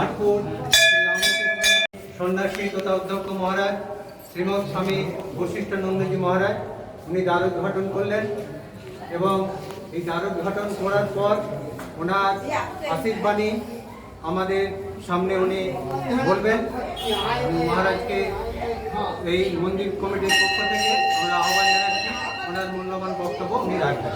রামকৃষ্ণ সন্ন্যাসী তথা অধ্যক্ষ মহারাজ, শ্রীমৎ স্বামী বশিষ্ঠ নন্দজি মহারাজ, উনি দ্বার উদ্ঘাটন করলেন এবং এই দ্বার উদ্ঘাটন করার পর ওনার আশীর্বাণী আমাদের সামনে উনি বলবেন। মহারাজকে এই মন্দির কমিটির পক্ষ থেকে আমরা আহ্বান জানাচ্ছি। ওনার মূল্যবান বক্তব্য উনি রাখবেন।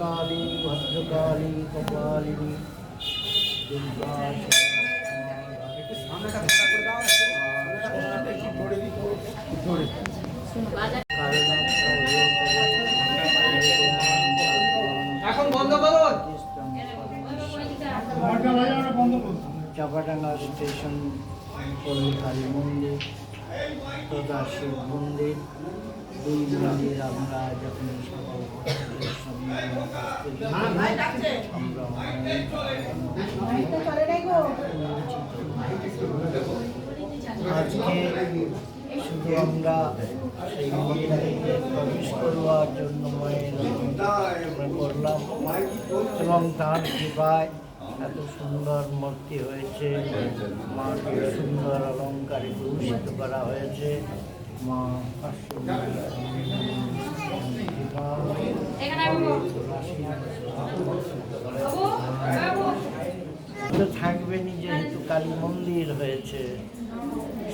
কালী ভদ্রকালী কপালিনী বন্ধ করুন চাপাডাঙ্গা স্টেশন কালী মন্দির তথা শিব মন্দির। দুই মন্দির আমরা যখন আমরা আজকে শুধু আমরা সেই মন্দিরে প্রবেশ করবার জন্য করলাম। এবং তার কৃপায় এত সুন্দর মূর্তি হয়েছে। মাকে সুন্দর অলঙ্কারে ভূষিত করা হয়েছে। মা তো থাকবেনই যেহেতু কালী মন্দির হয়েছে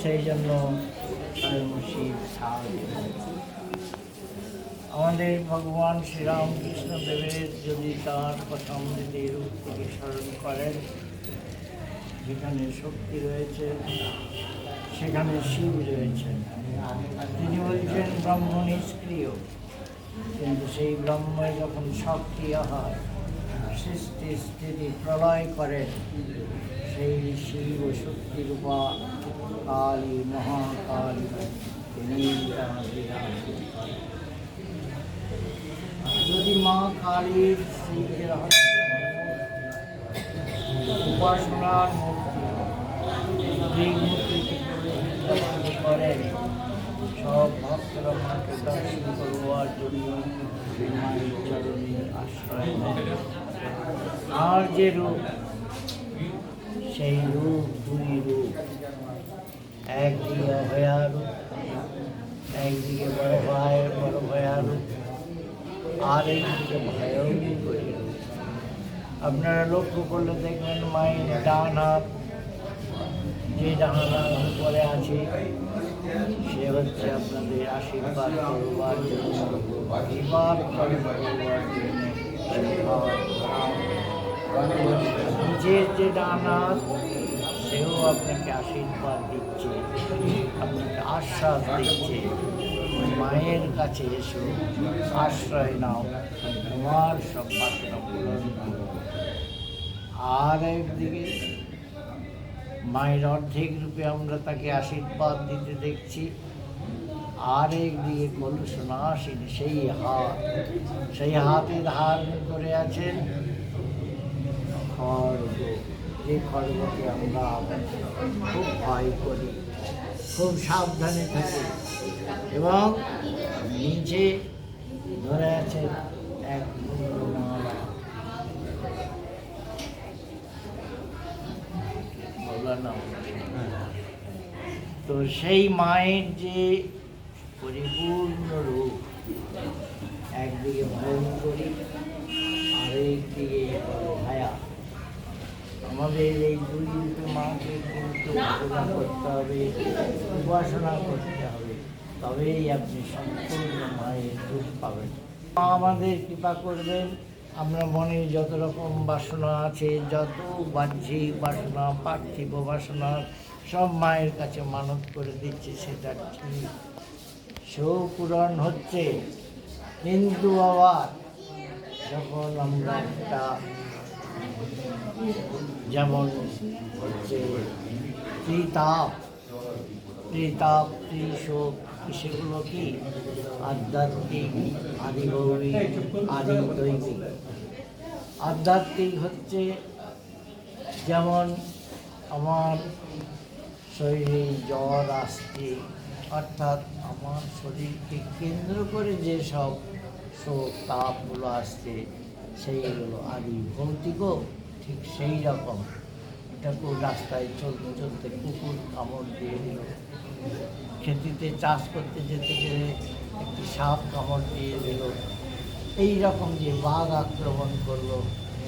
সেই জন্য আমাদের ভগবান শ্রীরামকৃষ্ণ দেবের যদি তার কথামৃতি রূপ থেকে স্মরণ করেন, যেখানে শক্তি রয়েছে, সেখানে শিব রয়েছে তিনি বলছেন ব্রহ্ম নিষ্ক্রিয় কিন্তু সেই ব্রহ্ম যখন সক্রিয় হয় সৃষ্টি স্থিতি প্রলয় করেন, সেই শিব শক্তি রূপা কালী মহাকালী তিনি। যদি মা কালীর উপাসনার মূর্তি সব ভক্তরা মাকে দর্শন করবার জন্য আশ্রয় আর যে রূপ, সেই রূপ দুই রূপ একদিকে রূপ একদিকে বড় ভাই বড় রূপ আর একদিকে রূপ আপনারা লক্ষ্য করলে দেখবেন মায়ের ডান হাত, যে ডান উপরে আছে, সে হচ্ছে আপনাদের আশীর্বাদ করবার জন্য। আশীর্বাদ নিজের যে ডান হাত সেও আপনাকে আশীর্বাদ দিচ্ছে, আপনাকে আশ্বাস দিচ্ছে মায়ের কাছে এসো, আশ্রয় নাও, তোমার সব বাসনা পূরণ করো। আর একদিকে মায়ের অর্ধেক রূপে আমরা তাকে আশীর্বাদ দিতে দেখছি, আর একদিকে কলুসনাসীন সেই হাত, সেই হাতে ধারণ করে আছেন খড়গ যে খড়গকে আমরা খুব ভয় করি খুব সাবধানে থাকি এবং নিচে ধরে আছে এক তো সেই মায়ের যে পরিপূর্ণ রূপ একদিকে ভয়ঙ্করী আরেকদিকে বড় ভায়া। আমাদের এই দুই মাকে কিন্তু উপাসনা করতে হবে, উপাসনা করতে হবে। তবেই আপনি সম্পূর্ণ মায়ের রূপ পাবেন। মা আমাদের কৃপা করবেন। আমরা মনে যত রকম বাসনা আছে, যত বাহ্যিক বাসনা, পার্থিব বাসনা, সব মায়ের কাছে মানত করে দিচ্ছে, সেটা ঠিক। সেও পূরণ হচ্ছে কিন্তু আবার যখন আমরা একটা যেমন হচ্ছে ত্রিতাপ ত্রিতাপ ত্রিশোক সেগুলো কি? আধ্যাত্মিক আদিভৌমিক আদি দৈবিক আধ্যাত্মিক হচ্ছে যেমন আমার শরীরে জ্বর আসছে, অর্থাৎ আমার শরীরকে কেন্দ্র করে যে সব শোক, তাপগুলো আসছে, সেইগুলো আদি ভৌতিকও ঠিক সেই রকম। এটা খুব রাস্তায় চলতে চলতে কুকুর কামড় দিয়ে দিল। খেতিতে চাষ করতে যেতে গেলে একটি সাপ কামড় দিয়ে দিল। এই রকম যে বাঘ আক্রমণ করল,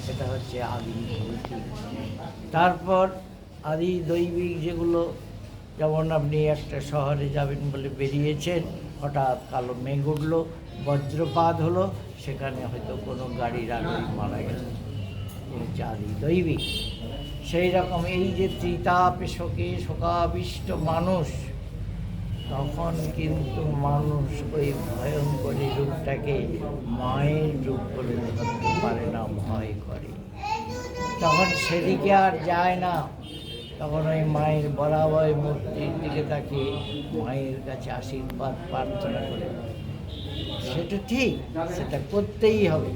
সেটা হচ্ছে আদি ভৌতিক তারপর আদি দৈবিক যেগুলো, যেমন আপনি একটা শহরে যাবেন বলে বেরিয়েছেন, হঠাৎ কালো মেঘ উঠল, বজ্রপাত হলো, সেখানে হয়তো কোনো গাড়ির আলোয় মারা গেল। আদি দৈবিক সেই রকম এই যে ত্রিতাপে শোকে শোকাবিষ্ট মানুষ, তখন কিন্তু মানুষ ওই ভয়ঙ্করী রূপটাকে মায়ের রূপ বলে ধরতে পারে না, ভয় করে। তখন সেদিকে আর যায় না। তখন ওই মায়ের বরাবর মূর্তির দিকে তাকে মায়ের কাছে আশীর্বাদ প্রার্থনা করে। সেটা ঠিক, সেটা করতেই হবে।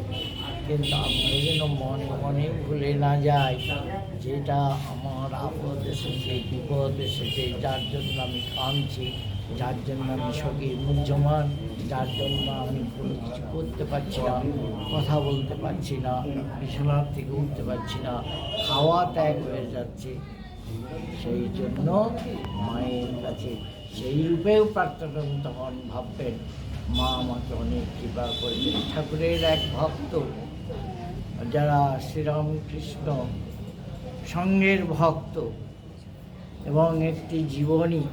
কিন্তু আমরা যেন মনে মনে ভুলে না যাই যেটা আমার আপদ এসেছে বিপদ এসেছে যার জন্য আমি কাঁদছি, যার জন্য আমি শোকে মুহ্যমান যার জন্য আমি কোনো কিছু করতে পারছি না, কথা বলতে পারছি না, বিছানার থেকে উঠতে পারছি না খাওয়া ত্যাগ হয়ে যাচ্ছে। সেই জন্য মায়ের কাছে সেই রূপেও প্রার্থনা তখন ভাববেন, মা আমাকে অনেক কৃপা করেছেন। ঠাকুরের এক ভক্ত যারা শ্রীরামকৃষ্ণ সঙ্গের ভক্ত এবং একটি জীবনী,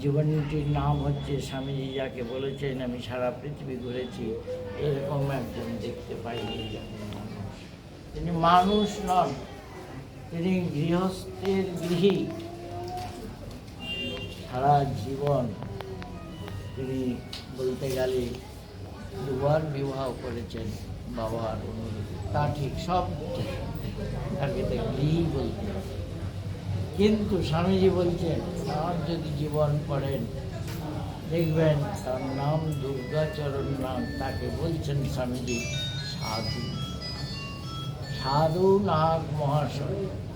জীবনীটির নাম হচ্ছে স্বামীজি যাকে বলেছেন, আমি সারা পৃথিবী ঘুরেছি, এরকম একজন দেখতে পাইনি। তিনি মানুষ নন, তিনি গৃহস্থের গৃহী। সারা জীবন তিনি বলতে গেলে দুবার বিবাহ করেছেন। বাবার তা ঠিক, সব। তাকে বলতে কিন্তু স্বামীজি বলছেন তার যদি জীবন পড়েন দেখবেন তার নাম দুর্গাচরণ নাম, তাকে বলছেন স্বামীজি সাধু। সাধু নাগ মহাশয়।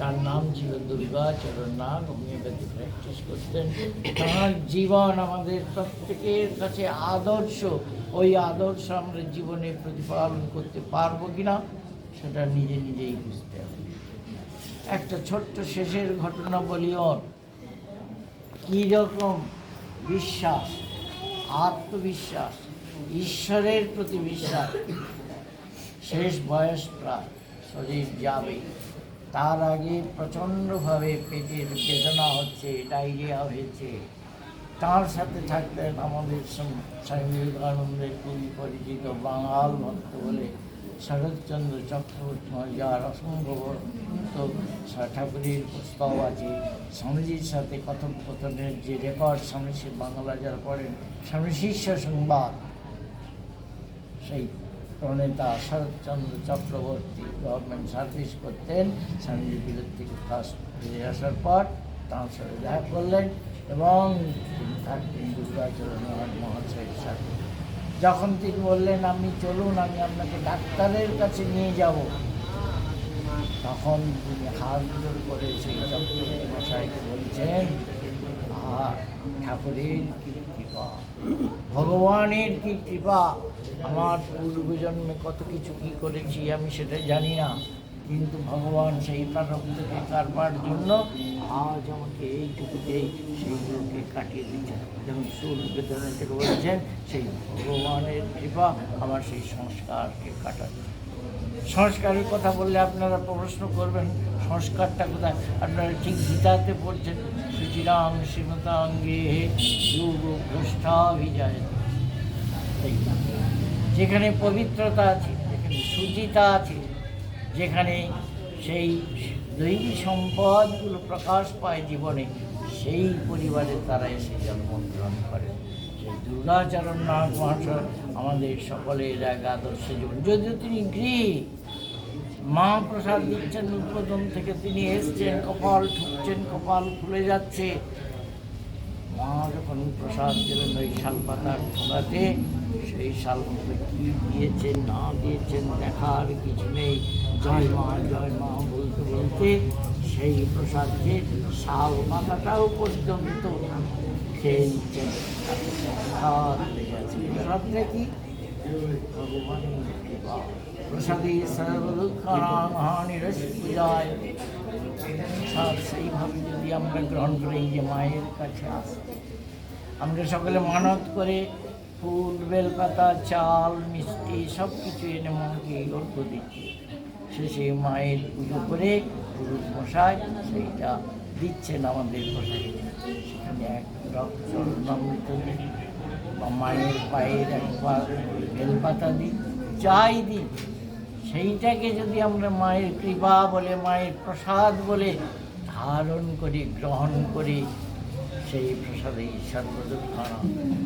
তার নাম ছিল দুর্গাচরণ নাগ, হোমিওপ্যাথি প্র্যাকটিস করতেন। তার জীবন আমাদের প্রত্যেকের কাছে আদর্শ। ওই আদর্শ আমরা জীবনে প্রতিপালন করতে পারব কি না সেটা নিজে নিজেই বুঝতে হবে। একটা ছোট্ট শেষের ঘটনা বলিও কীরকম বিশ্বাস, আত্মবিশ্বাস, ঈশ্বরের প্রতি বিশ্বাস। শেষ বয়স প্রায়, শরীর যাবে তার আগে প্রচণ্ডভাবে পেটের বেদনা হচ্ছে, ডায়রিয়া হয়েছে। তার সাথে থাকতেন আমাদের স্বামী বিবেকানন্দের খুবই পরিচিত বাঙাল ভক্ত বলে শরৎচন্দ্র চক্রবর্তী অসংখ্য তো ঠাকুরের পুস্তক আছে। স্বামীজির সাথে কথোপকথনের যে রেকর্ড স্বামী বাংলা যারা পড়েন, স্বামী শিষ্য সংবাদ, সেই প্রণেতা শরৎচন্দ্র চক্রবর্তী গভর্নমেন্ট সার্ভিস করতেন। স্বামীজি বিরোধ থেকে ফার্স্ট ফিরে আসার পর তাঁর সাথে দেখা করলেন এবং তিনি থাকতেন দুর্গাচরণ মহাশয়ের সাথে। যখন তিনি বললেন, আপনি চলুন, আমি আপনাকে ডাক্তারের কাছে নিয়ে যাব। তখন তিনি হাত জোর করে সেই চক্রবর্তী মশাইকে বলছেন ঠাকুরের ভগবানের কি কৃপা? আমার পূর্বজন্মে কত কিছু কি করেছি আমি সেটা জানি না। কিন্তু ভগবান সেই প্রারব্ধকে কারবার জন্য আজ আমাকে এইটুকুতেই সেইগুলোকে কাটিয়ে দিচ্ছেন যেমন সুর বেদনা থেকে বলেছেন, সেই ভগবানের কৃপা আমার সেই সংস্কারকে কাটাচ্ছে। সংস্কারের কথা বললে আপনারা প্রশ্ন করবেন, সংস্কারটা কোথায়? আপনারা ঠিক গীতাতে পড়ছেন। সুচিরাং শ্রীমতাঙ্গে যোগ ভ্রষ্টাভিজয় যেখানে পবিত্রতা আছে, যেখানে সুচিতা আছে, যেখানে সেই দৈবী সম্পদগুলো প্রকাশ পায় জীবনে, সেই পরিবারে তারা এসে জন্মগ্রহণ করেন সেই দুর্গাচরণ নাগ মহাশয় আমাদের সকলের এক আদর্শ জীবন। যদিও তিনি গৃহী মা প্রসাদ দিচ্ছেন উদ্বোধন থেকে তিনি এসছেন, কপাল ঠুকছেন, কপাল খুলে যাচ্ছে। মা যখন প্রসাদ দিলেন ওই শালপাতার ঠোঙাতে সেই শালপাতা কি দিয়েছেন, না দিয়েছেন দেখার কিছু নেই। জয় মা জয় মা বলতে বলতে সেই প্রসাদকে শাল পাতাটাও পর্যন্ত খেয়ে নিচ্ছেন। প্রসাদ কি? ভগবানের কৃপা প্রসাদে সর্বদুঃখানিরস্পূজায় সেইভাবে যদি আমরা গ্রহণ করি যে মায়ের কাছে আসতে আমরা সকলে মানত করে ফুল বেলপাতা, চাল, মিষ্টি সব কিছু এনে মাকে অর্ঘ দিচ্ছি শেষে মায়ের পুজো করে পুরুষ মশাই, সেইটা দিচ্ছেন আমাদের প্রসাদে। সেখানে এক রক্ত অমৃত বা মায়ের পায়ের একবার বেলপাতা দিই যাই দিই সেইটাকে যদি আমরা মায়ের কৃপা বলে, মায়ের প্রসাদ বলে ধারণ করি, গ্রহণ করি, সেই প্রসাদে সর্বদুঃখানা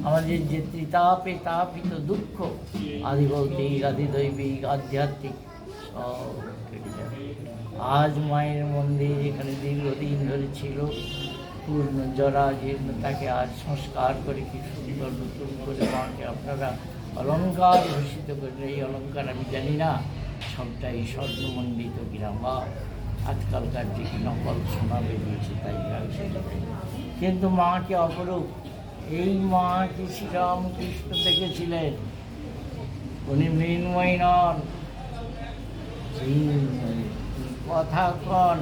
আমাদের যে ত্রিতাপে তাপিত দুঃখ আদি ভৌতিক আদি দৈবিক আধ্যাত্মিক সব আজ মায়ের মন্দির এখানে দীর্ঘদিন ধরে ছিল। পূর্ণ জরা জীর্ণ তাকে আজ সংস্কার করে কি সুন্দর নতুন করে মাকে আপনারা অলঙ্কার ভূষিত করে এই অলঙ্কার আমি জানি না, সবটাই স্বর্ণমণ্ডিত বা আজকালকার যে নকল সোনা বেরিয়েছে, তাই কিন্তু মাকে অপরূপ, এই মা কি শ্রীরামকৃষ্ণ দেখেছিলেন, উনি মৃন্ময় নন। কথা কন।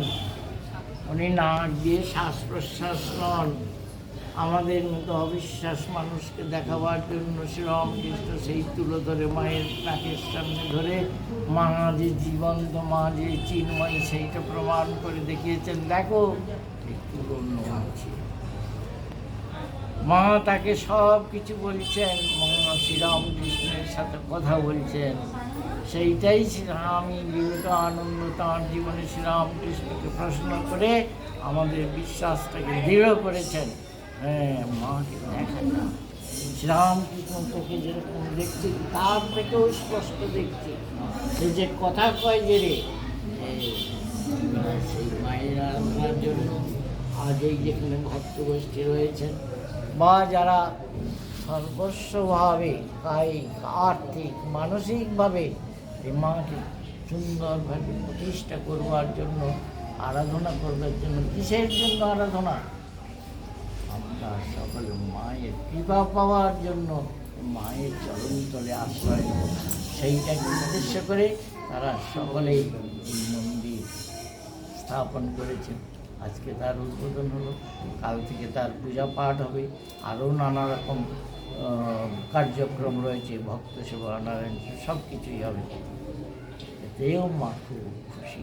উনি নাক দিয়ে শ্বাস প্রশ্বাস নন আমাদের মতো অবিশ্বাস মানুষকে দেখাবার জন্য শ্রীরামকৃষ্ণ সেই তুলো ধরে মায়ের নাকের সামনে ধরে, মা যে জীবন্ত, মা যে চিন্ময়, সেইটা প্রমাণ করে দেখিয়েছেন। দেখো মা তাকে সব কিছু বলছেন, মা শ্রীরামকৃষ্ণের সাথে কথা বলছেন। সেইটাই ছিলাম স্বামী বিবেকানন্দ তাঁর জীবনে শ্রীরামকৃষ্ণকে প্রশ্ন করে আমাদের বিশ্বাসটাকে দৃঢ় করেছেন। হ্যাঁ মাকে দেখেন না। শ্রীরামকৃষ্ণ তোকে যেরকম দেখছি, তার থেকেও স্পষ্ট দেখছি। সে যে কথা কয় যে রে সেই মায়ের আরাধনার জন্য আজ এই যেখানে ভক্ত গোষ্ঠী রয়েছেন বা যারা সর্বস্বভাবে, কায়িক, আর্থিক, মানসিকভাবে এই মাকে সুন্দরভাবে প্রতিষ্ঠা করবার জন্য, আরাধনা করবার জন্য, কিসের জন্য আরাধনা? আমরা সকলে মায়ের কৃপা পাওয়ার জন্য মায়ের চরণ তলে আশ্রয় নেব। সেইটাকে উদ্দেশ্য করে? তারা সকলেই মন্দির স্থাপন করেছেন। আজকে তার উদ্বোধন হলো, কাল থেকে তার পূজা পাঠ হবে। আরও নানা রকম কার্যক্রম রয়েছে, ভক্ত সেবা, নারায়ণ সব কিছুই হবে। এতেও মা খুব খুশি।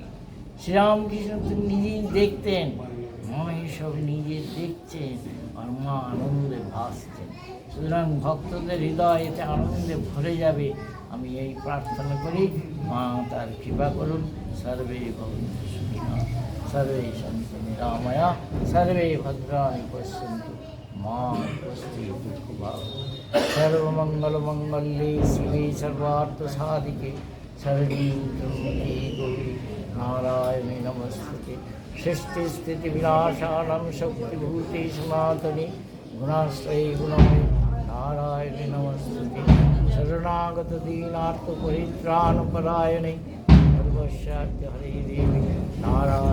শ্রীরামকৃষ্ণ তো নিজেই দেখতেন। মা এসব নিজে দেখছেন আর মা আনন্দে ভাসছেন। সুতরাং ভক্তদের হৃদয় এতে আনন্দে ভরে যাবে। আমি এই প্রার্থনা করি, মা তার কৃপা করুন। সর্বে ভবন্তু সুখিনা সর্বে সন্তু নিরাময়া, সর্বে ভদ্রাণি পশ্যন্তু। মা সর্বমঙ্গলমঙ্গলে শিবে সর্বার্থ সাধিকে শরণীকে গৌরী নারায়ণী নমস্তে সৃষ্টি স্থিতি বিনাশানাম শক্তিভূতে সনাতনে গুণাশ্রয়ী গুণময় নারায়ণী নমস্তে শরণাগত দীনার্থ পরিত্রাণ পরায়ণে হরে দেবী নারায়ণী